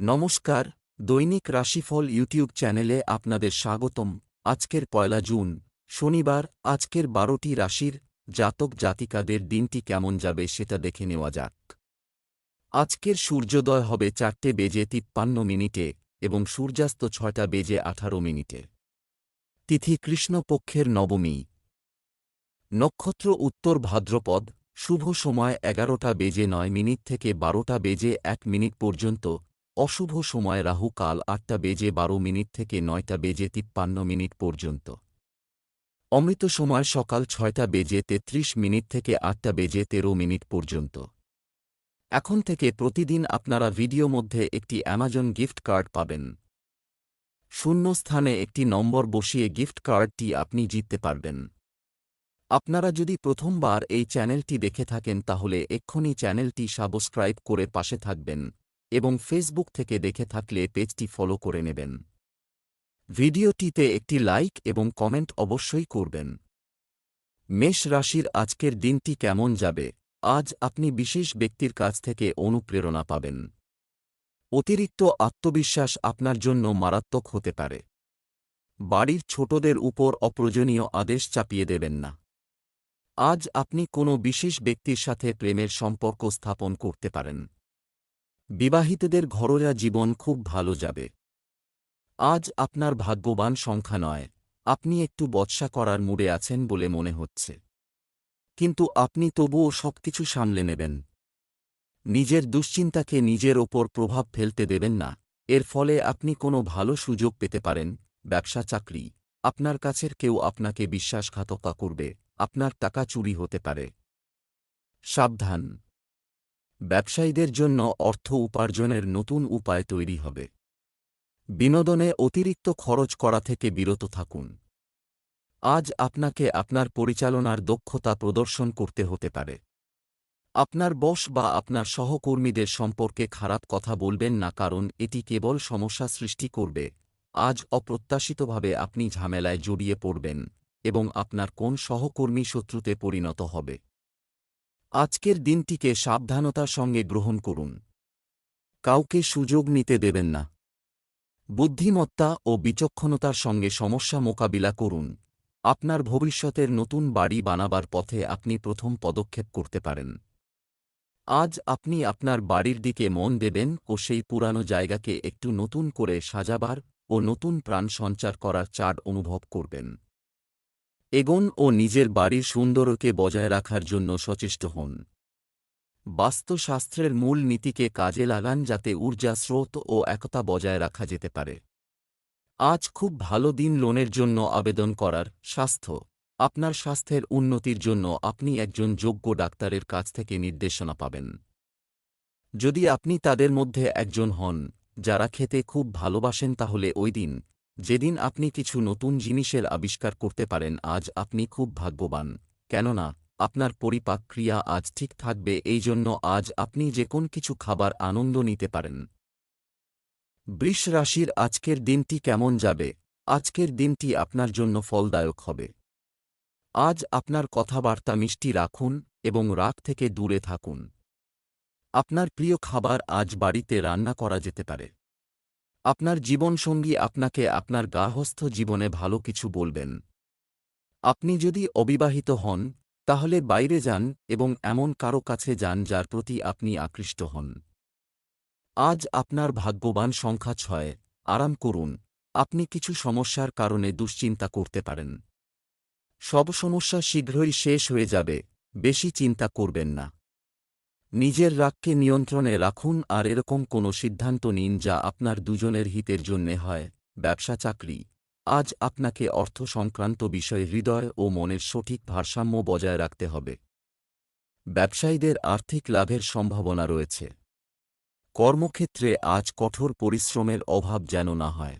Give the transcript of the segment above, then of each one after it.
নমস্কার, দৈনিক রাশিফল ইউটিউব চ্যানেলে আপনাদের স্বাগতম। আজকের পয়লা জুন, শনিবার, আজকের বারোটি রাশির জাতক জাতিকাদের দিনটি কেমন যাবে সেটা দেখে নেওয়া যাক। আজকের সূর্যোদয় হবে চারটে বেজে তিপ্পান্ন মিনিটে এবং সূর্যাস্ত ছয়টা বেজে আঠারো মিনিটে। তিথি কৃষ্ণপক্ষের নবমী। নক্ষত্র উত্তর ভাদ্রপদ, শুভ সময় এগারোটা বেজে নয় মিনিট থেকে বারোটা বেজে এক মিনিট পর্যন্ত অশুভ সময় রাহু কাল আটটা বেজে বারো মিনিট থেকে নয়টা বেজে তিপ্পান্ন মিনিট পর্যন্ত। অমৃত সময় সকাল ছয়টা বেজে তেত্রিশ মিনিট থেকে আটটা বেজে তেরো মিনিট পর্যন্ত। এখন থেকে প্রতিদিন আপনারা ভিডিও মধ্যে একটি অ্যামাজন গিফট কার্ড পাবেন। শূন্য স্থানে একটি নম্বর বসিয়ে গিফট কার্ডটি আপনি জিততে পারবেন। আপনারা যদি প্রথমবার এই চ্যানেলটি দেখে থাকেন তাহলে এক্ষুনি চ্যানেলটি সাবস্ক্রাইব করে পাশে থাকবেন। এবং ফেসবুক থেকে দেখে থাকলে পেজটি ফলো করে নেবেন। ভিডিওটিতে একটি লাইক এবং কমেন্ট অবশ্যই করবেন। মেষ রাশির আজকের দিনটি কেমন যাবে? আজ আপনি বিশেষ ব্যক্তির কাছ থেকে অনুপ্রেরণা পাবেন। অতিরিক্ত আত্মবিশ্বাস আপনার জন্য মারাত্মক হতে পারে। বাড়ির ছোটদের উপর অপ্রয়োজনীয় আদেশ চাপিয়ে দেবেন না। আজ আপনি কোনো বিশেষ ব্যক্তির সাথে প্রেমের সম্পর্ক স্থাপন করতে পারেন। বিবাহিতদের ঘরোয়া জীবন খুব ভালো যাবে। আজ আপনার ভাগ্যবান সংখ্যা নয়, আপনি একটু বৎসা করার মুডে আছেন বলে মনে হচ্ছে। কিন্তু আপনি তবুও সবকিছু সামলে নেবেন। নিজের দুশ্চিন্তাকে নিজের ওপর প্রভাব ফেলতে দেবেন না, এর ফলে আপনি কোনো ভালো সুযোগ পেতে পারেন, ব্যবসা, চাকরি। আপনার কাছের কেউ আপনাকে বিশ্বাসঘাতকতা করবে, আপনার টাকা চুরি হতে পারে। সাবধান। ব্যবসায়ীদের জন্য অর্থ উপার্জনের নতুন উপায় তৈরি হবে। বিনোদনে অতিরিক্ত খরচ করা থেকে বিরত থাকুন। আজ আপনাকে আপনার পরিচালনার দক্ষতা প্রদর্শন করতে হতে পারে। আপনার বস বা আপনার সহকর্মীদের সম্পর্কে খারাপ কথা বলবেন না কারণ এটি কেবল সমস্যা সৃষ্টি করবে। আজ অপ্রত্যাশিতভাবে আপনি ঝামেলায় জড়িয়ে পড়বেন এবং আপনার কোন সহকর্মী শত্রুতে পরিণত হবে। আজকের দিনটিকে সাবধানতার সঙ্গে গ্রহণ করুন। কাউকে সুযোগ নিতে দেবেন না। বুদ্ধিমত্তা ও বিচক্ষণতার সঙ্গে সমস্যা মোকাবিলা করুন। আপনার ভবিষ্যতের নতুন বাড়ি বানাবার পথে আপনি প্রথম পদক্ষেপ করতে পারেন। আজ আপনি আপনার বাড়ির দিকে মন দেবেন ও সেই পুরানো জায়গাকে একটু নতুন করে সাজাবার ও নতুন প্রাণ সঞ্চার করার চার অনুভব করবেন। এগোন ও নিজের বাড়ির সুন্দরকে বজায় রাখার জন্য সচেষ্ট হন। বাস্তুশাস্ত্রের মূল নীতিকে কাজে লাগান যাতে ঊর্জা, স্রোত ও একতা বজায় রাখা যেতে পারে। আজ খুব ভালো দিন লোনের জন্য আবেদন করার স্বাস্থ্য। আপনার স্বাস্থ্যের উন্নতির জন্য আপনি একজন যোগ্য ডাক্তারের কাছ থেকে নির্দেশনা পাবেন। যদি আপনি তাদের মধ্যে একজন হন, যারা খেতে খুব ভালোবাসেন তাহলে ওই দিন যেদিন আপনি কিছু নতুন জিনিসের আবিষ্কার করতে পারেন, আজ আপনি খুব ভাগ্যবান। কেননা, আপনার পরিপাক ক্রিয়া আজ ঠিক থাকবে এই জন্য আজ আপনি যে কোন কিছু খাবার আনন্দ নিতে পারেন। বৃষ রাশির আজকের দিনটি কেমন যাবে? আজকের দিনটি আপনার জন্য ফলদায়ক হবে। আজ আপনার কথাবার্তা মিষ্টি রাখুন এবং রাগ থেকে দূরে থাকুন। আপনার প্রিয় খাবার আজ বাড়িতে রান্না করা যেতে পারে। আপনার জীবনসঙ্গী আপনাকে আপনার গার্হস্থ জীবনে ভালো কিছু বলবেন। আপনি যদি অবিবাহিত হন, তাহলে বাইরে যান এবং এমন কারও কাছে যান যার প্রতি আপনি আকৃষ্ট হন। আজ আপনার ভাগ্যবান সংখ্যা ছয়, আরাম করুন, আপনি কিছু সমস্যার কারণে দুশ্চিন্তা করতে পারেন। সব সমস্যা শীঘ্রই শেষ হয়ে যাবে, বেশি চিন্তা করবেন না। নিজের রাগকে নিয়ন্ত্রণে রাখুন আর এরকম কোনো সিদ্ধান্ত নিন যা আপনার দুজনের হিতের জন্যে হয়। ব্যবসা চাকরি। আজ আপনাকে অর্থ সংক্রান্ত বিষয়ে হৃদয় ও মনের সঠিক ভারসাম্য বজায় রাখতে হবে। ব্যবসায়ীদের আর্থিক লাভের সম্ভাবনা রয়েছে। কর্মক্ষেত্রে আজ কঠোর পরিশ্রমের অভাব যেন না হয়।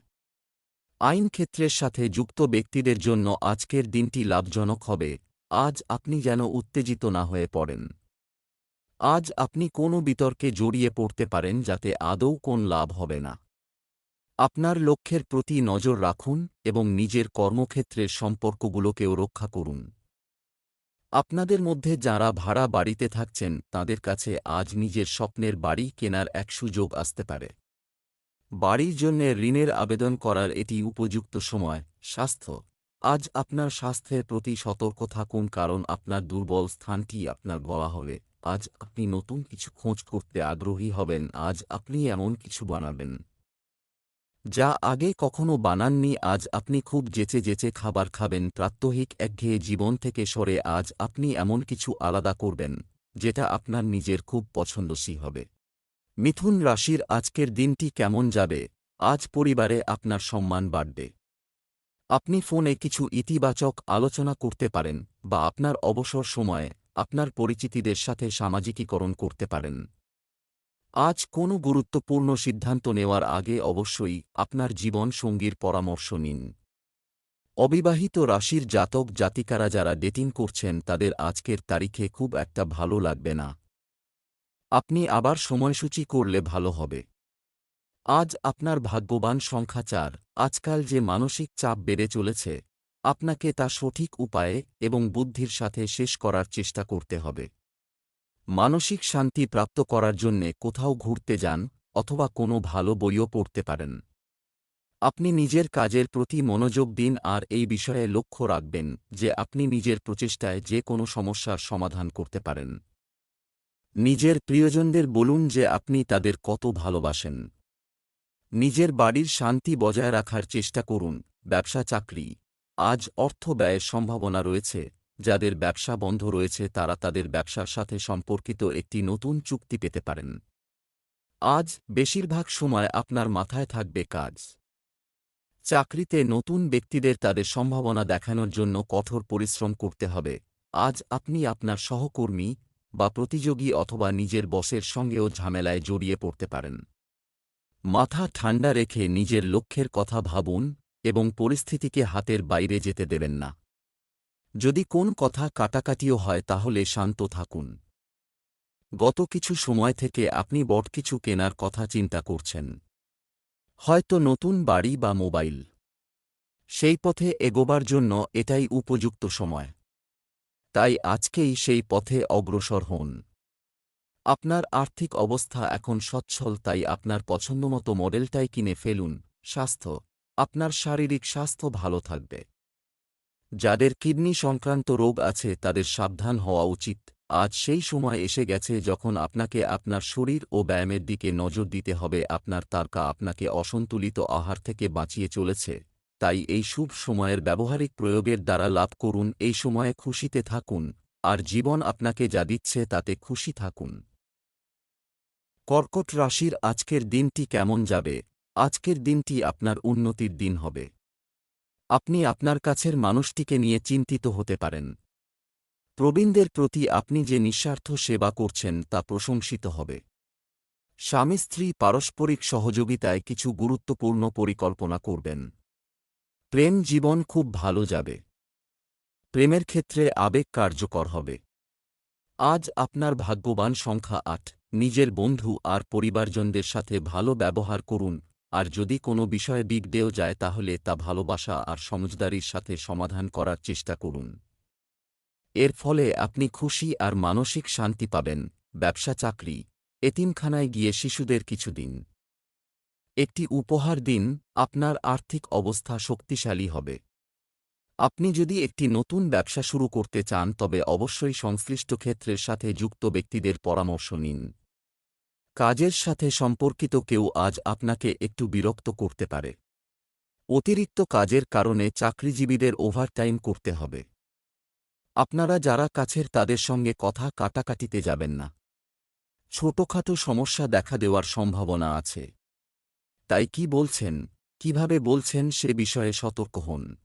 আইন ক্ষেত্রের সাথে যুক্ত ব্যক্তিদের জন্য আজকের দিনটি লাভজনক হবে। আজ আপনি যেন উত্তেজিত না হয়ে পড়েন। আজ আপনি কোনো বিতর্কে জড়িয়ে পড়তে পারেন যাতে আদৌ কোন লাভ হবে না। আপনার লক্ষ্যের প্রতি নজর রাখুন এবং নিজের কর্মক্ষেত্রের সম্পর্কগুলোকেও রক্ষা করুন। আপনাদের মধ্যে যাঁরা ভাড়া বাড়িতে থাকছেন, তাদের কাছে আজ নিজের স্বপ্নের বাড়ি কেনার এক সুযোগ আসতে পারে। বাড়ির জন্য ঋণের আবেদন করার এটি উপযুক্ত সময়, স্বাস্থ্য আজ আপনার স্বাস্থ্যের প্রতি সতর্ক থাকুন, কারণ আপনার দুর্বল স্থানটি আপনার বলা হবে। আজ আপনি নতুন কিছু খোঁজ করতে আগ্রহী হবেন। আজ আপনি এমন কিছু বানাবেন যা আগে কখনো বানাননি। আজ আপনি খুব যেচে যেচে খাবার খাবেন। প্রাত্যহিক একঘেয়ে জীবন থেকে সরে আজ আপনি এমন কিছু আলাদা করবেন, যেটা আপনার নিজের খুব পছন্দসী হবে। মিথুন রাশির আজকের দিনটি কেমন যাবে? আজ পরিবারে আপনার সম্মান বাড়বে। আপনি ফোনে কিছু ইতিবাচক আলোচনা করতে পারেন বা আপনার অবসর সময়ে আপনার পরিচিতিদের সাথে সামাজিকীকরণ করতে পারেন। আজ কোনো গুরুত্বপূর্ণ সিদ্ধান্ত নেওয়ার আগে অবশ্যই আপনার জীবন সঙ্গীর পরামর্শ নিন। অবিবাহিত রাশির জাতক জাতিকারা যারা ডেটিং করছেন তাদের আজকের তারিখে খুব একটা ভালো লাগবে না। আপনি আবার সময়সূচি করলে ভালো হবে। আজ আপনার ভাগ্যবান সংখ্যা চার। আজকাল যে মানসিক চাপ বেড়ে চলেছে, আপনাকে তা সঠিক উপায়ে এবং বুদ্ধির সাথে শেষ করার চেষ্টা করতে হবে। মানসিক শান্তি প্রাপ্ত করার জন্যে কোথাও ঘুরতে যান অথবা কোনো ভালো বইও পড়তে পারেন। আপনি নিজের কাজের প্রতি মনোযোগ দিন আর এই বিষয়ে লক্ষ্য রাখবেন যে আপনি নিজের প্রচেষ্টায় যে কোনো সমস্যার সমাধান করতে পারেন। নিজের প্রিয়জনদের বলুন যে আপনি তাদের কত ভালোবাসেন। নিজের বাড়ির শান্তি বজায় রাখার চেষ্টা করুন, ব্যবসা চাকরি। আজ অর্থ ব্যয়ের সম্ভাবনা রয়েছে, যাদের ব্যবসা বন্ধ রয়েছে তারা তাদের ব্যবসার সাথে সম্পর্কিত একটি নতুন চুক্তি পেতে পারেন। আজ বেশিরভাগ সময় আপনার মাথায় থাকবে কাজ। চাকরিতে নতুন ব্যক্তিদের তাদের সম্ভাবনা দেখানোর জন্য কঠোর পরিশ্রম করতে হবে। আজ আপনি আপনার সহকর্মী বা প্রতিযোগী অথবা নিজের বসের সঙ্গেও ঝামেলায় জড়িয়ে পড়তে পারেন। মাথা ঠান্ডা রেখে নিজের লক্ষ্যের কথা ভাবুন এবং পরিস্থিতিকে হাতের বাইরে যেতে দেবেন না। যদি কোন কথা কাটাকাটিও হয় তাহলে শান্ত থাকুন। গত কিছু সময় থেকে আপনি বট কিছু কেনার কথা চিন্তা করছেন। হয়তো নতুন বাড়ি বা মোবাইল। সেই পথে এগোবার জন্য এটাই উপযুক্ত সময়। তাই আজকেই সেই পথে অগ্রসর হন। আপনার আর্থিক অবস্থা এখন সচ্ছল, তাই আপনার পছন্দমতো মডেলটাই কিনে ফেলুন। স্বাস্থ্য, আপনার শারীরিক স্বাস্থ্য ভালো থাকবে। যাদের কিডনি সংক্রান্ত রোগ আছে, তাদের সাবধান হওয়া উচিত। আজ সেই সময় এসে গেছে যখন আপনাকে আপনার শরীর ও ব্যায়ামের দিকে নজর দিতে হবে। আপনার তারকা আপনাকে অসন্তুলিত আহার থেকে বাঁচিয়ে চলেছে। তাই এই শুভ সময়ের ব্যবহারিক প্রয়োগের দ্বারা লাভ করুন। এই সময়ে খুশিতে থাকুন। আর জীবন আপনাকে যা দিচ্ছে, তাতে খুশি থাকুন। কর্কট রাশির আজকের দিনটি কেমন যাবে? আজকের দিনটি আপনার উন্নতির দিন হবে। আপনি আপনার কাছের মানুষটিকে নিয়ে চিন্তিত হতে পারেন। প্রবীণদের প্রতি আপনি যে নিঃস্বার্থ সেবা করছেন তা প্রশংসিত হবে। স্বামী স্ত্রী পারস্পরিক সহযোগিতায় কিছু গুরুত্বপূর্ণ পরিকল্পনা করবেন। প্রেম জীবন খুব ভালো যাবে। প্রেমের ক্ষেত্রে আবেগ কার্যকর হবে। আজ আপনার ভাগ্যবান সংখ্যা আট। নিজের বন্ধু আর পরিবারজনদের সাথে ভালো ব্যবহার করুন, আর যদি কোনো বিষয়ে বিগড়েও যায় তাহলে তা ভালোবাসা আর সমজদারির সাথে সমাধান করার চেষ্টা করুন। এর ফলে আপনি খুশি আর মানসিক শান্তি পাবেন, ব্যবসা, চাকরি, এতিমখানায় গিয়ে শিশুদের কিছু দিন একটি উপহার দিন, আপনার আর্থিক অবস্থা শক্তিশালী হবে। আপনি যদি একটি নতুন ব্যবসা শুরু করতে চান তবে অবশ্যই সংশ্লিষ্ট ক্ষেত্রের সাথে যুক্ত ব্যক্তিদের পরামর্শ নিন। কাজের সাথে সম্পর্কিত কেউ আজ আপনাকে একটু বিরক্ত করতে পারে। অতিরিক্ত কাজের কারণে চাকরিজীবীদের ওভারটাইম করতে হবে। আপনারা যারা কাছের তাদের সঙ্গে কথা কাটাকাটিতে যাবেন না। ছোটখাটো সমস্যা দেখা দেওয়ার সম্ভাবনা আছে। তাই কি বলছেন, কীভাবে বলছেন সে বিষয়ে সতর্ক হন।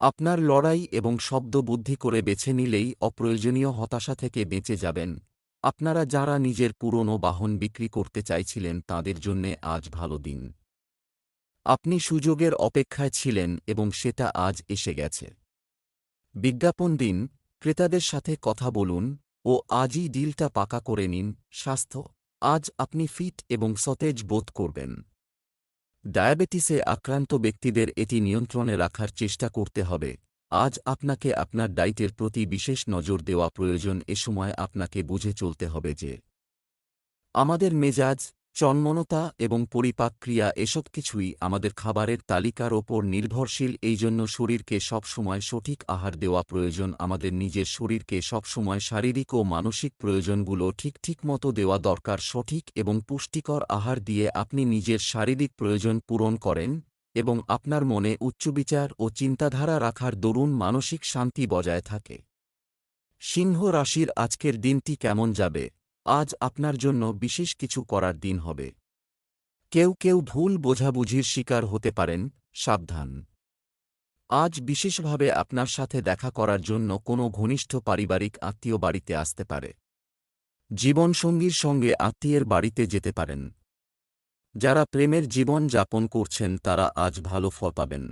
আপনার লড়াই এবং শব্দ বুদ্ধি করে বেছে নিলেই অপ্রয়োজনীয় হতাশা থেকে বেঁচে যাবেন। আপনারা যারা নিজের পুরনো বাহন বিক্রি করতে চাইছিলেন তাদের জন্যে আজ ভালো দিন। আপনি সুযোগের অপেক্ষায় ছিলেন এবং সেটা আজ এসে গেছে। বিজ্ঞাপন দিন, ক্রেতাদের সাথে কথা বলুন ও আজই ডিলটা পাকা করে নিন, স্বাস্থ্য, আজ আপনি ফিট এবং সতেজ বোধ করবেন। ডায়াবেটিসে আক্রান্ত ব্যক্তিদের এটি নিয়ন্ত্রণে রাখার চেষ্টা করতে হবে। আজ আপনাকে আপনার ডাইটের প্রতি বিশেষ নজর দেওয়া প্রয়োজন এ সময় আপনাকে বুঝে চলতে হবে যে আমাদের মেজাজ চন্মনতা এবং পরিপাক ক্রিয়া এসব কিছুই আমাদের খাবারের তালিকার ওপর নির্ভরশীল এই জন্য শরীরকে সবসময় সঠিক আহার দেওয়া প্রয়োজন, আমাদের নিজের শরীরকে সবসময় শারীরিক ও মানসিক প্রয়োজনগুলো ঠিক ঠিক মতো দেওয়া দরকার, সঠিক এবং পুষ্টিকর আহার দিয়ে আপনি নিজের শারীরিক প্রয়োজন পূরণ করেন। এবং আপনার মনে উচ্চবিচার ও চিন্তাধারা রাখার দরুন মানসিক শান্তি বজায় থাকে। সিংহ রাশির আজকের দিনটি কেমন যাবে? আজ আপনার জন্য বিশেষ কিছু করার দিন হবে। কেউ কেউ ভুল বোঝাবুঝির শিকার হতে পারেন, সাবধান। আজ বিশেষভাবে আপনার সাথে দেখা করার জন্য কোনো ঘনিষ্ঠ পারিবারিক আত্মীয় বাড়িতে আসতে পারে। জীবনসঙ্গীর সঙ্গে আত্মীয়ের বাড়িতে যেতে পারেন। যারা প্রেমের জীবন যাপন করছেন তারা আজ ভালো ফল পাবেন।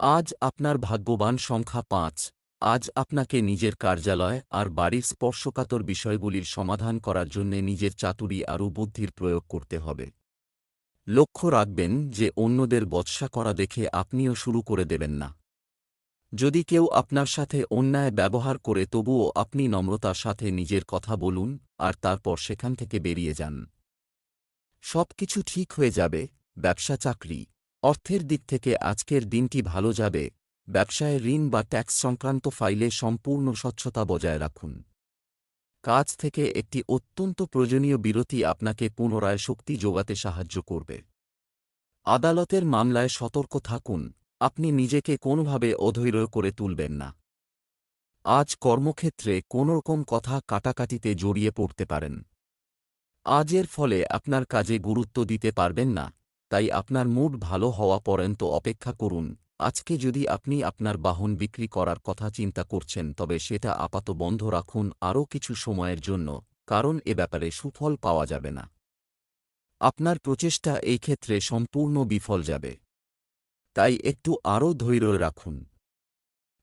আজ আপনার ভাগ্যবান সংখ্যা পাঁচ। আজ আপনাকে নিজের কার্যালয় আর বাড়ির স্পর্শকাতর বিষয়গুলির সমাধান করার জন্য নিজের চাতুরি আরও বুদ্ধির প্রয়োগ করতে হবে। লক্ষ্য রাখবেন যে অন্যদের বৎসা করা দেখে আপনিও শুরু করে দেবেন না। যদি কেউ আপনার সাথে অন্যায় ব্যবহার করে তবুও আপনি নম্রতার সাথে নিজের কথা বলুন আর তারপর সেখান থেকে বেরিয়ে যান। সব কিছু ঠিক হয়ে যাবে, ব্যবসা চাকরি। অর্থের দিক থেকে আজকের দিনটি ভালো যাবে, ব্যবসায় ঋণ বা ট্যাক্স সংক্রান্ত ফাইলে সম্পূর্ণ স্বচ্ছতা বজায় রাখুন। কাজ থেকে একটি অত্যন্ত প্রয়োজনীয় বিরতি আপনাকে পুনরায় শক্তি যোগাতে সাহায্য করবে। আদালতের মামলায় সতর্ক থাকুন, আপনি নিজেকে কোনোভাবে অধৈর্য করে তুলবেন না। আজ কর্মক্ষেত্রে কোনোরকম কথা কাটাকাটিতে জড়িয়ে পড়তে পারেন। আজের ফলে আপনার কাজে গুরুত্ব দিতে পারবেন না, তাই আপনার মুড ভালো হওয়া পর্যন্ত অপেক্ষা করুন। আজকে যদি আপনি আপনার বাহন বিক্রি করার কথা চিন্তা করছেন, তবে সেটা আপাত বন্ধ রাখুন আরও কিছু সময়ের জন্য, কারণ এ ব্যাপারে সুফল পাওয়া যাবে না। আপনার প্রচেষ্টা এই ক্ষেত্রে সম্পূর্ণ বিফল যাবে। তাই একটু আরও ধৈর্য রাখুন।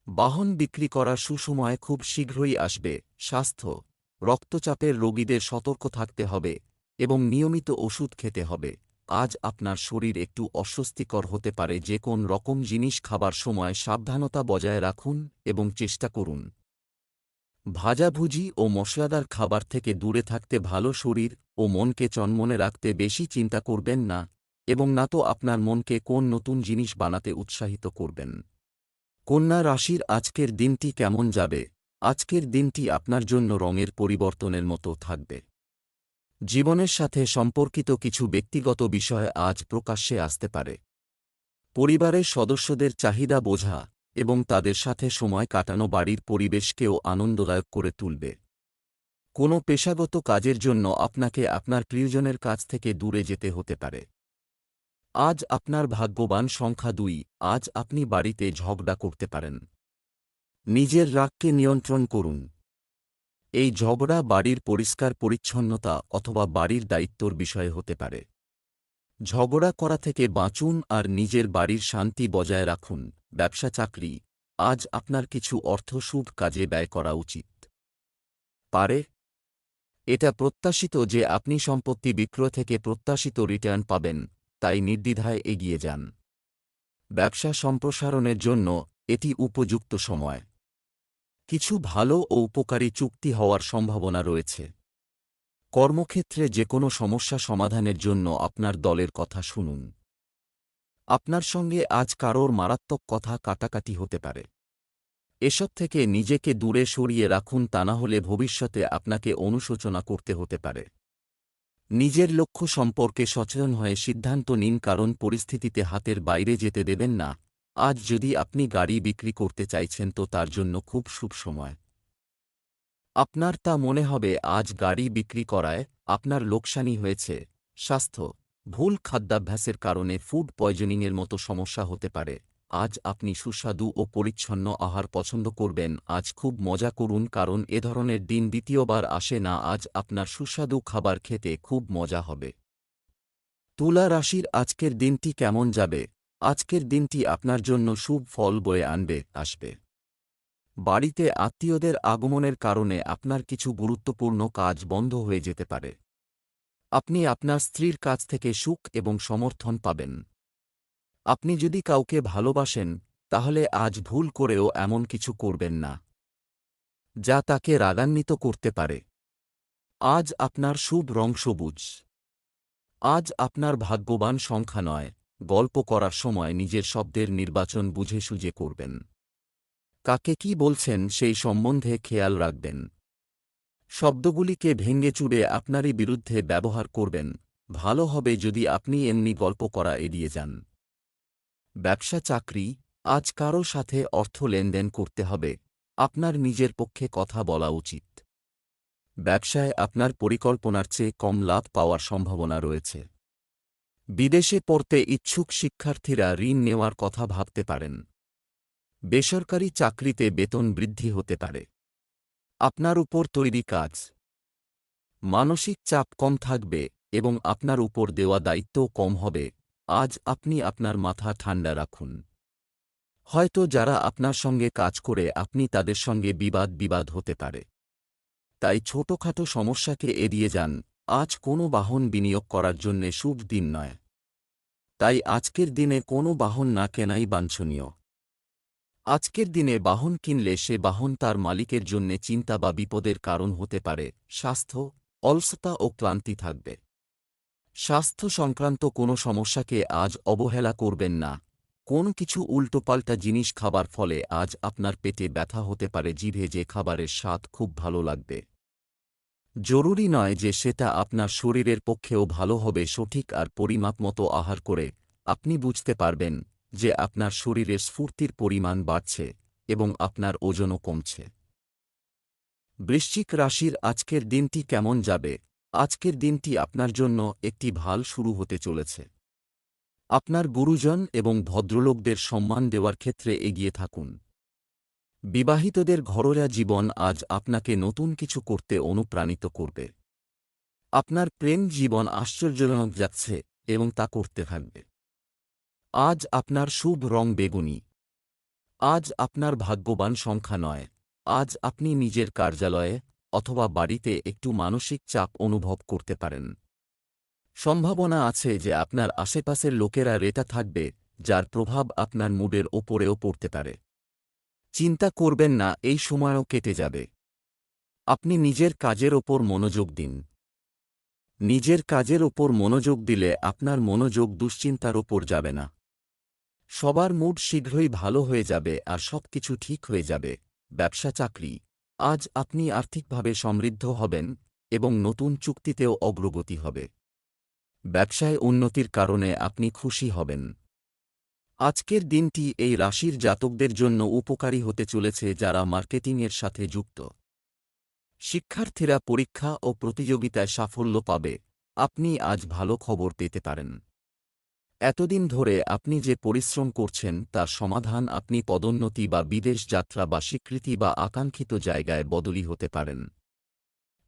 বাহন বিক্রি করা সুসময় খুব শীঘ্রই আসবে, স্বাস্থ্য রক্তচাপের রোগীদের সতর্ক থাকতে হবে এবং নিয়মিত ওষুধ খেতে হবে। আজ আপনার শরীর একটু অস্বস্তিকর হতে পারে যে কোন রকম জিনিস খাবার সময় সাবধানতা বজায় রাখুন এবং চেষ্টা করুন। ভাজাভুজি ও মশলাদার খাবার থেকে দূরে থাকতে ভালো শরীর ও মনকে চনমনে রাখতে বেশি চিন্তা করবেন না এবং না তো আপনার মনকে কোন নতুন জিনিস বানাতে উৎসাহিত করবেন। কন্যা রাশির আজকের দিনটি কেমন যাবে? আজকের দিনটি আপনার জন্য রঙের পরিবর্তনের মতো থাকবে। জীবনের সাথে সম্পর্কিত কিছু ব্যক্তিগত বিষয় আজ প্রকাশ্যে আসতে পারে। পরিবারের সদস্যদের চাহিদা বোঝা এবং তাদের সাথে সময় কাটানো বাড়ির পরিবেশকেও আনন্দদায়ক করে তুলবে। কোনো পেশাগত কাজের জন্য আপনাকে আপনার প্রিয়জনের কাছ থেকে দূরে যেতে হতে পারে। আজ আপনার ভাগ্যবান সংখ্যা দুই, আজ আপনি বাড়িতে ঝগড়া করতে পারেন। নিজের রাগকে নিয়ন্ত্রণ করুন। এই ঝগড়া বাড়ির পরিষ্কার পরিচ্ছন্নতা অথবা বাড়ির দায়িত্বর বিষয়ে হতে পারে। ঝগড়া করা থেকে বাঁচুন আর নিজের বাড়ির শান্তি বজায় রাখুন। ব্যবসা চাকরি, আজ আপনার কিছু অর্থ শুভ কাজে ব্যয় করা উচিত। পারে। এটা প্রত্যাশিত যে আপনি সম্পত্তি বিক্রয় থেকে প্রত্যাশিত রিটার্ন পাবেন, তাই নির্দ্বিধায় এগিয়ে যান। ব্যবসা সম্প্রসারণের জন্য এটি উপযুক্ত সময়। কিছু ভালো ও উপকারী চুক্তি হওয়ার সম্ভাবনা রয়েছে। কর্মক্ষেত্রে যে কোনো সমস্যা সমাধানের জন্য আপনার দলের কথা শুনুন। আপনার সঙ্গে আজ কারোর মারাত্মক কথা কাটাকাটি হতে পারে। এসব থেকে নিজেকে দূরে সরিয়ে রাখুন তা না হলে ভবিষ্যতে আপনাকে অনুশোচনা করতে হতে পারে। নিজের লক্ষ্য সম্পর্কে সচেতন হয়ে সিদ্ধান্ত নিন কারণ পরিস্থিতিতে হাতের বাইরে যেতে দেবেন না। আজ যদি আপনি গাড়ি বিক্রি করতে চাইছেন তো তার জন্য খুব শুভ সময়। আপনার তা মনে হবে, আজ গাড়ি বিক্রি করায় আপনার লোকসানি হয়েছে। স্বাস্থ্য, ভুল খাদ্যাভ্যাসের কারণে ফুড পয়জনিংয়ের মতো সমস্যা হতে পারে। আজ আপনি সুস্বাদু ও পরিচ্ছন্ন আহার পছন্দ করবেন, আজ খুব মজা করুন কারণ এ ধরনের দিন দ্বিতীয়বার আসে না, আজ আপনার সুস্বাদু খাবার খেতে খুব মজা হবে। তুলা রাশির আজকের দিনটি কেমন যাবে? আজকের দিনটি আপনার জন্য শুভ ফল বয়ে আনবে, আসবে। বাড়িতে আত্মীয়দের আগমনের কারণে আপনার কিছু গুরুত্বপূর্ণ কাজ বন্ধ হয়ে যেতে পারে। আপনি আপনার স্ত্রীর কাছ থেকে সুখ এবং সমর্থন পাবেন। আপনি যদি কাউকে ভালোবাসেন, তাহলে আজ ভুল করেও এমন কিছু করবেন না, যা তাকে রাগান্বিত করতে পারে। আজ আপনার শুভ রং সবুজ। আজ আপনার ভাগ্যবান সংখ্যা নয়। গল্প করার সময় নিজের শব্দের নির্বাচন বুঝে সুঝে করবেন। কাকে কি বলছেন সেই সম্বন্ধে খেয়াল রাখবেন। শব্দগুলিকে ভেঙে চুড়ে আপনারই বিরুদ্ধে ব্যবহার করবেন, ভালো হবে যদি আপনি এমনি গল্প করা এড়িয়ে যান। ব্যবসা চাকরি, আজ কারও সাথে অর্থ লেনদেন করতে হবে, আপনার নিজের পক্ষে কথা বলা উচিত। ব্যবসায় আপনার পরিকল্পনার চেয়ে কম লাভ পাওয়ার সম্ভাবনা রয়েছে। বিদেশে পড়তে ইচ্ছুক শিক্ষার্থীরা ঋণ নেওয়ার কথা ভাবতে পারেন। বেসরকারি চাকরিতে বেতন বৃদ্ধি হতে পারে। আপনার উপর তৈরি কাজ। মানসিক চাপ কম থাকবে এবং আপনার উপর দেওয়া দায়িত্ব কম হবে। আজ আপনি আপনার মাথা ঠান্ডা রাখুন। হয়তো যারা আপনার সঙ্গে কাজ করে, আপনি তাদের সঙ্গে বিবাদ বিবাদ হতে পারে। তাই ছোটখাটো সমস্যাকে এড়িয়ে যান। আজ কোনো বাহন বিনিয়োগ করার জন্যে শুভ দিন নয়। তাই আজকের দিনে কোনো বাহন না কেনাই বাঞ্ছনীয়। আজকের দিনে বাহন কিনলে সে বাহন তার মালিকের জন্যে চিন্তা বা বিপদের কারণ হতে পারে, স্বাস্থ্য, অলসতা ও ক্লান্তি থাকবে। স্বাস্থ্য সংক্রান্ত কোনো সমস্যাকে আজ অবহেলা করবেন না। কোন কিছু উল্টোপাল্টা জিনিস খাবার ফলে আজ আপনার পেটে ব্যথা হতে পারে, জিভে যে খাবারের স্বাদ খুব ভালো লাগবে। জরুরি নয় যে সেটা আপনার শরীরের পক্ষেও ভালো হবে, সঠিক আর পরিমাপ মতো আহার করে আপনি বুঝতে পারবেন যে আপনার শরীরের স্ফূর্তির পরিমাণ বাড়ছে এবং আপনার ওজনও কমছে। বৃশ্চিক রাশির আজকের দিনটি কেমন যাবে? আজকের দিনটি আপনার জন্য একটি ভালো শুরু হতে চলেছে। আপনার গুরুজন এবং ভদ্রলোকদের সম্মান দেওয়ার ক্ষেত্রে এগিয়ে থাকুন। বিবাহিতদের ঘরোয়া জীবন আজ আপনাকে নতুন কিছু করতে অনুপ্রাণিত করবে। আপনার প্রেম জীবন আশ্চর্যজনক যাচ্ছে এবং তা করতে থাকবে। আজ আপনার শুভ রং বেগুনি। আজ আপনার ভাগ্যবান সংখ্যা নয়। আজ আপনি নিজের কার্যালয়ে অথবা বাড়িতে একটু মানসিক চাপ অনুভব করতে পারেন। সম্ভাবনা আছে যে আপনার আশেপাশের লোকেরা রেটা থাকবে, যার প্রভাব আপনার মুডের ওপরেও পড়তে পারে। চিন্তা করবেন না, এই সময়ও কেটে যাবে। আপনি নিজের কাজের ওপর মনোযোগ দিন। নিজের কাজের ওপর মনোযোগ দিলে আপনার মনোযোগ দুশ্চিন্তার ওপর যাবে না। সবার মুড শীঘ্রই ভালো হয়ে যাবে আর সবকিছু ঠিক হয়ে যাবে। ব্যবসা চাকরি। আজ আপনি আর্থিকভাবে সমৃদ্ধ হবেন এবং নতুন চুক্তিতেও অগ্রগতি হবে। ব্যবসায় উন্নতির কারণে আপনি খুশি হবেন। আজকের দিনটি এই রাশির জাতকদের জন্য উপকারী হতে চলেছে যারা মার্কেটিংয়ের সাথে যুক্ত। শিক্ষার্থীরা পরীক্ষা ও প্রতিযোগিতায় সাফল্য পাবে। আপনি আজ ভালো খবর পেতে পারেন। এতদিন ধরে আপনি যে পরিশ্রম করছেন, তার সমাধান আপনি পদোন্নতি বা বিদেশ যাত্রা বা স্বীকৃতি বা আকাঙ্ক্ষিত জায়গায় বদলি হতে পারেন।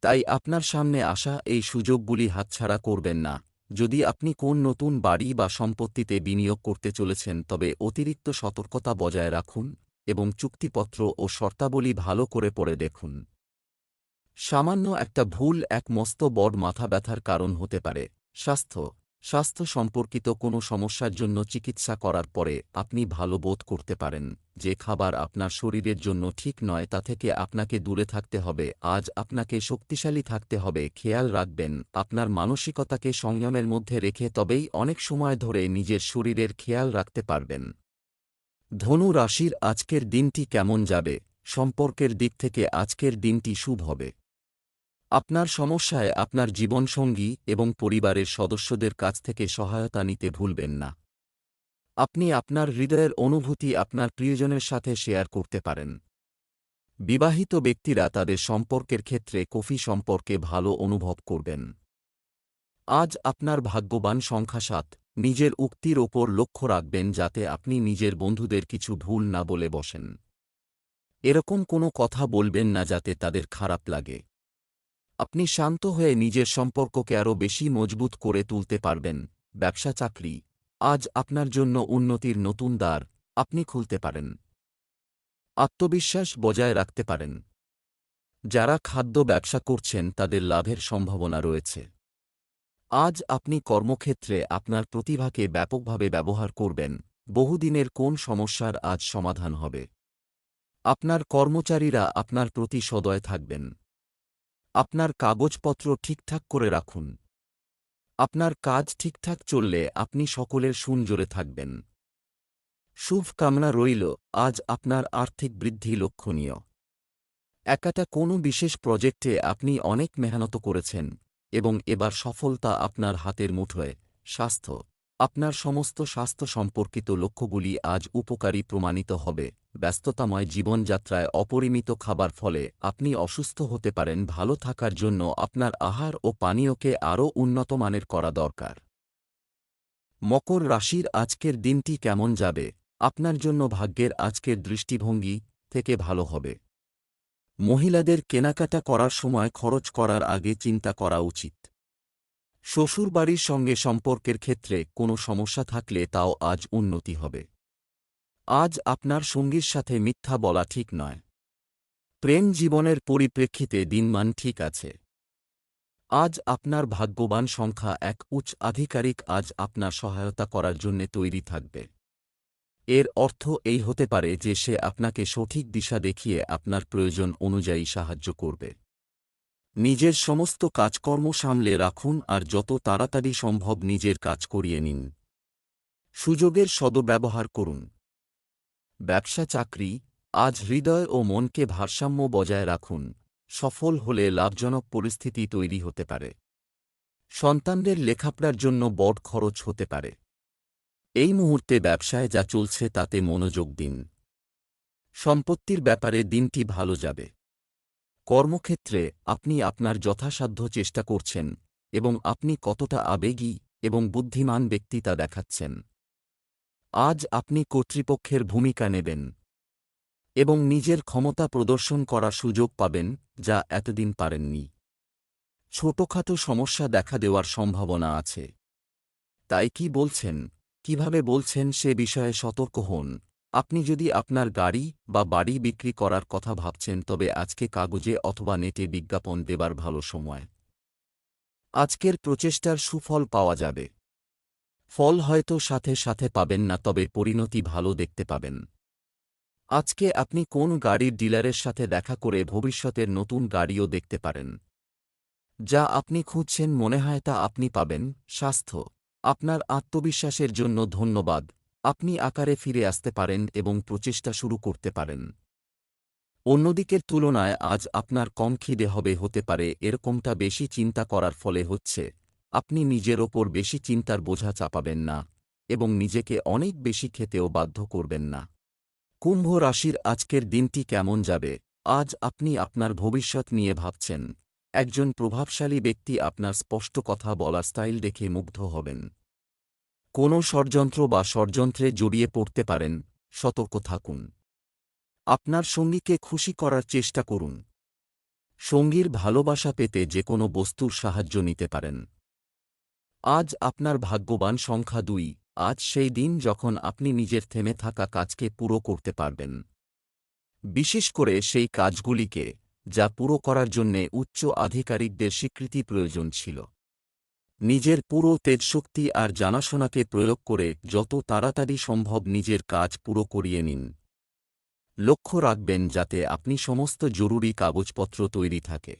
তাই আপনার সামনে আসা এই সুযোগগুলি হাতছাড়া করবেন না। যদি আপনি কোন নতুন বাড়ি বা সম্পত্তিতে বিনিয়োগ করতে চলেছেন, তবে অতিরিক্ত সতর্কতা বজায় রাখুন এবং চুক্তিপত্র ও শর্তাবলী ভালো করে পড়ে দেখুন। সামান্য একটা ভুল এক মস্ত বড় মাথা ব্যথার কারণ হতে পারে। স্বাস্থ্য স্বাস্থ্য সম্পর্কিত কোনো সমস্যার জন্য চিকিৎসা করার পরে আপনি ভালো বোধ করতে পারেন, যে খাবার আপনার শরীরের জন্য ঠিক নয় তা থেকে আপনাকে দূরে থাকতে হবে, আজ আপনাকে শক্তিশালী থাকতে হবে, খেয়াল রাখবেন, আপনার মানসিকতাকে সংযমের মধ্যে রেখে তবেই অনেক সময় ধরে নিজের শরীরের খেয়াল রাখতে পারবেন। ধনু রাশির আজকের দিনটি কেমন যাবে? সম্পর্কের দিক থেকে আজকের দিনটি শুভ হবে। আপনার সমস্যায় আপনার জীবনসঙ্গী এবং পরিবারের সদস্যদের কাছ থেকে সহায়তা নিতে ভুলবেন না। আপনি আপনার হৃদয়ের অনুভূতি আপনার প্রিয়জনের সাথে শেয়ার করতে পারেন। বিবাহিত ব্যক্তিরা তাদের সম্পর্কের ক্ষেত্রে কফি সম্পর্কে ভালো অনুভব করবেন। আজ আপনার ভাগ্যবান সংখ্যা সাত, নিজের উক্তির ওপর লক্ষ্য রাখবেন যাতে আপনি নিজের বন্ধুদের কিছু ভুল না বলে বসেন। এরকম কোনো কথা বলবেন না যাতে তাদের খারাপ লাগে। আপনি শান্ত হয়ে নিজের সম্পর্ককে আরও বেশি মজবুত করে তুলতে পারবেন। ব্যবসা চাকরি। আজ আপনার জন্য উন্নতির নতুন দ্বার আপনি খুলতে পারেন। আত্মবিশ্বাস বজায় রাখতে পারেন। যারা খাদ্য ব্যবসা করছেন তাদের লাভের সম্ভাবনা রয়েছে। আজ আপনি কর্মক্ষেত্রে আপনার প্রতিভাকে ব্যাপকভাবে ব্যবহার করবেন। বহুদিনের কোন সমস্যার আজ সমাধান হবে? আপনার কর্মচারীরা আপনার প্রতি সদয় থাকবেন। আপনার কাগজপত্র ঠিকঠাক করে রাখুন। আপনার কাজ ঠিকঠাক চললে আপনি সকলের সুনজোরে থাকবেন। শুভ কামনা রইল, আজ আপনার আর্থিক বৃদ্ধি লক্ষণীয়। একাটা কোনো বিশেষ প্রজেক্টে আপনি অনেক মেহনত করেছেন, এবং এবার সফলতা আপনার হাতের মুঠোয়। স্বাস্থ্য। আপনার সমস্ত স্বাস্থ্য সম্পর্কিত লক্ষ্যগুলি আজ উপকারী প্রমাণিত হবে। ব্যস্ততাময় জীবনযাত্রায় অপরিমিত খাবার ফলে আপনি অসুস্থ হতে পারেন। ভালো থাকার জন্য আপনার আহার ও পানীয়কে আরও উন্নত মানের করা দরকার। মকর রাশির আজকের দিনটি কেমন যাবে? আপনার জন্য ভাগ্যের আজকের দৃষ্টিভঙ্গি থেকে ভালো হবে। মহিলাদের কেনাকাটা করার সময় খরচ করার আগে চিন্তা করা উচিত। শ্বশুরবাড়ির সঙ্গে সম্পর্কের ক্ষেত্রে কোনো সমস্যা থাকলে তাও আজ উন্নতি হবে। আজ আপনার সঙ্গীর সাথে মিথ্যা বলা ঠিক নয়। প্রেম জীবনের পরিপ্রেক্ষিতে দিনমান ঠিক আছে। আজ আপনার ভাগ্যবান সংখ্যা এক উচ্চ আধিকারিক আজ আপনার সহায়তা করার জন্য তৈরি থাকবে। এর অর্থ এই হতে পারে যে সে আপনাকে সঠিক দিশা দেখিয়ে আপনার প্রয়োজন অনুযায়ী সাহায্য করবে। নিজের সমস্ত কাজকর্ম সামলে রাখুন আর যত তাড়াতাড়ি সম্ভব নিজের কাজ করিয়ে নিন। সুযোগের সদব্যবহার করুন। ব্যবসা চাকরি, আজ হৃদয় ও মনকে ভারসাম্য বজায় রাখুন। সফল হলে লাভজনক পরিস্থিতি তৈরি হতে পারে। সন্তানদের লেখাপড়ার জন্য বড় খরচ হতে পারে। এই মুহূর্তে ব্যবসায় যা চলছে তাতে মনোযোগ দিন। সম্পত্তির ব্যাপারে দিনটি ভালো যাবে। কর্মক্ষেত্রে আপনি আপনার যথাসাধ্য চেষ্টা করছেন এবং আপনি কতটা আবেগী এবং বুদ্ধিমান ব্যক্তি তা দেখাচ্ছেন। আজ আপনি কর্তৃপক্ষের ভূমিকা নেবেন এবং নিজের ক্ষমতা প্রদর্শন করার সুযোগ পাবেন যা এতদিন পারেননি। ছোটখাটো সমস্যা দেখা দেওয়ার সম্ভাবনা আছে। তাই কি বলছেন, কীভাবে বলছেন সে বিষয়ে সতর্ক হন। আপনি যদি আপনার গাড়ি বা বাড়ি বিক্রি করার কথা ভাবছেন, তবে আজকে কাগজে অথবা নেটে বিজ্ঞাপন দেবার ভালো সময়। আজকের প্রচেষ্টার সুফল পাওয়া যাবে। ফল হয়তো সাথে সাথে পাবেন না, তবে পরিণতি ভালো দেখতে পাবেন। আজকে আপনি কোন গাড়ির ডিলারের সাথে দেখা করে ভবিষ্যতের নতুন গাড়িও দেখতে পারেন। যা আপনি খুঁজছেন মনে হয় তা আপনি পাবেন। স্বাস্থ্য। আপনার আত্মবিশ্বাসের জন্য ধন্যবাদ। আপনি আকারে ফিরে আসতে পারেন এবং প্রচেষ্টা শুরু করতে পারেন। অন্যদিকের তুলনায় আজ আপনার কম খিদে হবে হতে পারে, এরকমটা বেশি চিন্তা করার ফলে হচ্ছে, আপনি নিজের ওপর বেশি চিন্তার বোঝা চাপাবেন না এবং নিজেকে অনেক বেশি খেতেও বাধ্য করবেন না। কুম্ভ রাশির আজকের দিনটি কেমন যাবে? আজ আপনি আপনার ভবিষ্যৎ নিয়ে ভাবছেন। একজন প্রভাবশালী ব্যক্তি আপনার স্পষ্ট কথা বলার স্টাইল দেখে মুগ্ধ হবেন। কোনো ষড়যন্ত্র বা ষড়যন্ত্রে জড়িয়ে পড়তে পারেন, সতর্ক থাকুন। আপনার সঙ্গীকে খুশি করার চেষ্টা করুন। সঙ্গীর ভালোবাসা পেতে যে কোনো বস্তুর সাহায্য নিতে পারেন। আজ আপনার ভাগ্যবান সংখ্যা দুই, আজ সেই দিন যখন আপনি নিজের থেমে থাকা কাজকে পুরো করতে পারবেন। বিশেষ করে সেই কাজগুলিকে, যা পুরো করার জন্যে উচ্চ আধিকারিকদের স্বীকৃতি প্রয়োজন ছিল। নিজের পুরো তেজশক্তি আর জানাশোনাকে প্রয়োগ করে যত তাড়াতাড়ি সম্ভব নিজের কাজ পুরো করিয়ে নিন। লক্ষ্য রাখবেন যাতে আপনি সমস্ত জরুরি কাগজপত্র তৈরি থাকে।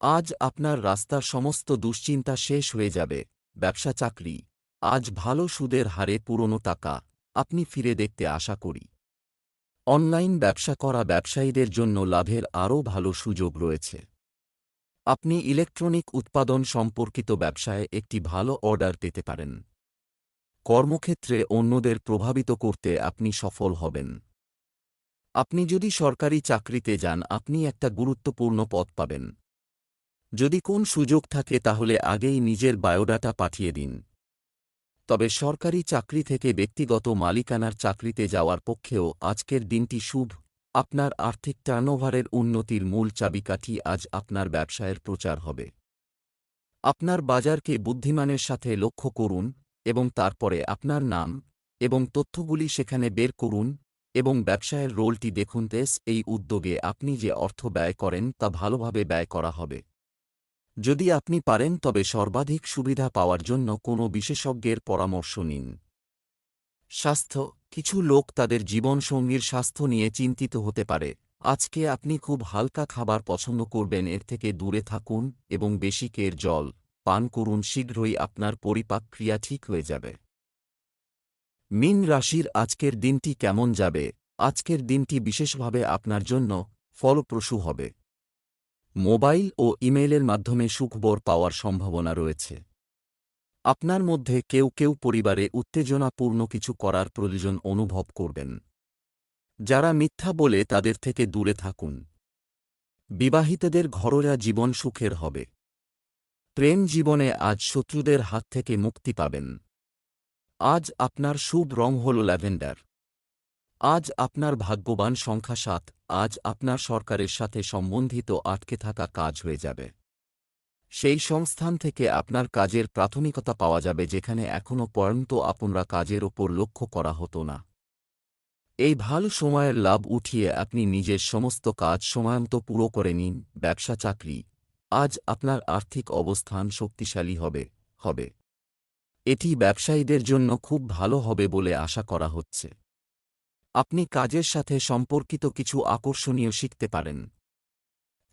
আজ আপনার রাস্তার সমস্ত দুশ্চিন্তা শেষ হয়ে যাবে। ব্যবসা চাকরি। আজ ভালো সুদের হারে পুরনো টাকা। আপনি ফিরে দেখতে আশা করি। অনলাইন ব্যবসা করা ব্যবসায়ীদের জন্য লাভের আরও ভালো সুযোগ রয়েছে। আপনি ইলেকট্রনিক উৎপাদন সম্পর্কিত ব্যবসায় একটি ভালো অর্ডার পেতে পারেন। কর্মক্ষেত্রে অন্যদের প্রভাবিত করতে আপনি সফল হবেন। আপনি যদি সরকারি চাকরিতে যান, আপনি একটা গুরুত্বপূর্ণ পদ পাবেন। যদি কোন সুযোগ থাকে, তাহলে আগেই নিজের বায়োডাটা পাঠিয়ে দিন। তবে সরকারি চাকরি থেকে ব্যক্তিগত মালিকানার চাকরিতে যাওয়ার পক্ষেও আজকের দিনটি শুভ। আপনার আর্থিক টার্নওভারের উন্নতির মূল চাবিকাঠি আজ আপনার ব্যবসায়ের প্রচার হবে। আপনার বাজারকে বুদ্ধিমানের সাথে লক্ষ্য করুন এবং তারপরে আপনার নাম এবং তথ্যগুলি সেখানে বের করুন এবং ব্যবসায়ের রোলটি দেখুন। তেস, এই উদ্যোগে আপনি যে অর্থ ব্যয় করেন তা ভালোভাবে ব্যয় করা হবে। যদি আপনি পারেন, তবে সর্বাধিক সুবিধা পাওয়ার জন্য কোনো বিশেষজ্ঞের পরামর্শ নিন। স্বাস্থ্য কিছু লোক তাদের জীবনসঙ্গীর স্বাস্থ্য নিয়ে চিন্তিত হতে পারে। আজকে আপনি খুব হালকা খাবার পছন্দ করবেন, এর থেকে দূরে থাকুন এবং বেশি কের জল পান করুন, শীঘ্রই আপনার পরিপাক ক্রিয়া ঠিক হয়ে যাবে। মিন রাশির আজকের দিনটি কেমন যাবে? আজকের দিনটি বিশেষভাবে আপনার জন্য ফলপ্রসূ হবে। মোবাইল ও ইমেইলের মাধ্যমে সুখবর পাওয়ার সম্ভাবনা রয়েছে। আপনার মধ্যে কেউ কেউ পরিবারে উত্তেজনাপূর্ণ কিছু করার প্রয়োজন অনুভব করবেন। যারা মিথ্যা বলে তাদের থেকে দূরে থাকুন। বিবাহিতদের ঘরোয়া জীবন সুখের হবে। প্রেম জীবনে আজ শত্রুদের হাত থেকে মুক্তি পাবেন। আজ আপনার শুভ রং হল ল্যাভেন্ডার। আজ আপনার ভাগ্যবান সংখ্যা সাত। আজ আপনার সরকারের সাথে সম্বন্ধিত আটকে থাকা কাজ হয়ে যাবে। সেই সংস্থান থেকে আপনার কাজের প্রাথমিকতা পাওয়া যাবে যেখানে এখনও পর্যন্ত আপনারা কাজের ওপর লক্ষ্য করা হতো না। এই ভালো সময়ের লাভ উঠিয়ে আপনি নিজের সমস্ত কাজ সময়মত পুরো করে নিন, ব্যবসা, চাকরি। আজ আপনার আর্থিক অবস্থান শক্তিশালী হবে হবে। এটি ব্যবসায়ীদের জন্য খুব ভালো হবে বলে আশা করা হচ্ছে। আপনি কাজের সাথে সম্পর্কিত কিছু আকর্ষণীয় শিখতে পারেন।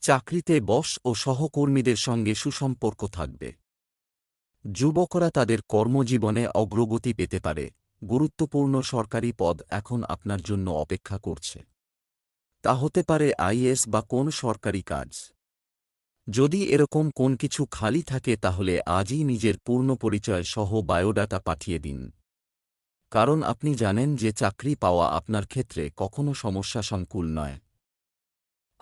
চাকরিতে বস ও সহকর্মীদের সঙ্গে সুসম্পর্ক থাকবে। যুবকরা তাদের কর্মজীবনে অগ্রগতি পেতে পারে। গুরুত্বপূর্ণ সরকারি পদ এখন আপনার জন্য অপেক্ষা করছে। তা হতে পারে আইএস বা কোন সরকারি কাজ। যদি এরকম কোন কিছু খালি থাকে তাহলে আজই নিজের পূর্ণ পরিচয় সহ বায়োডাটা পাঠিয়ে দিন। কারণ আপনি জানেন যে চাকরি পাওয়া আপনার ক্ষেত্রে কখনো সমস্যা সংকুল নয়।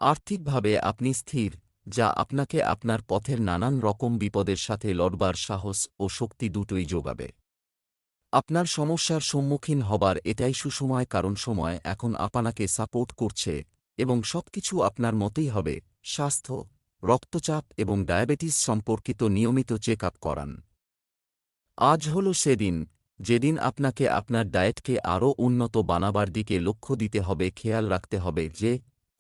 আর্থিকভাবে আপনি স্থির, যা আপনাকে আপনার পথের নানান রকম বিপদের সাথে লড়বার সাহস ও শক্তি দুটোই যোগাবে। আপনার সমস্যার সম্মুখীন হবার এটাই সুসময় কারণ সময় এখন আপনাকে সাপোর্ট করছে এবং সবকিছু আপনার মতেই হবে, স্বাস্থ্য, রক্তচাপ এবং ডায়াবেটিস সম্পর্কিত নিয়মিত চেক আপ করান। আজ হল সেদিন, যেদিন আপনাকে আপনার ডায়েটকে আরও উন্নত বানাবার দিকে লক্ষ্য দিতে হবে, খেয়াল রাখতে হবে যে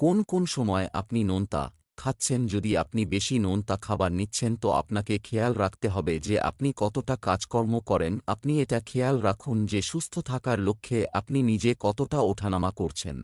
কোন কোন সময় আপনি নোনতা খাচ্ছেন? যদি আপনি বেশি নোনতা খাবার নিচ্ছেন, তো আপনাকে খেয়াল রাখতে হবে যে আপনি কতটা কাজকর্ম করেন। আপনি এটা খেয়াল রাখুন যে সুস্থ থাকার লক্ষ্যে আপনি নিজে কতটা ওঠানামা করছেন।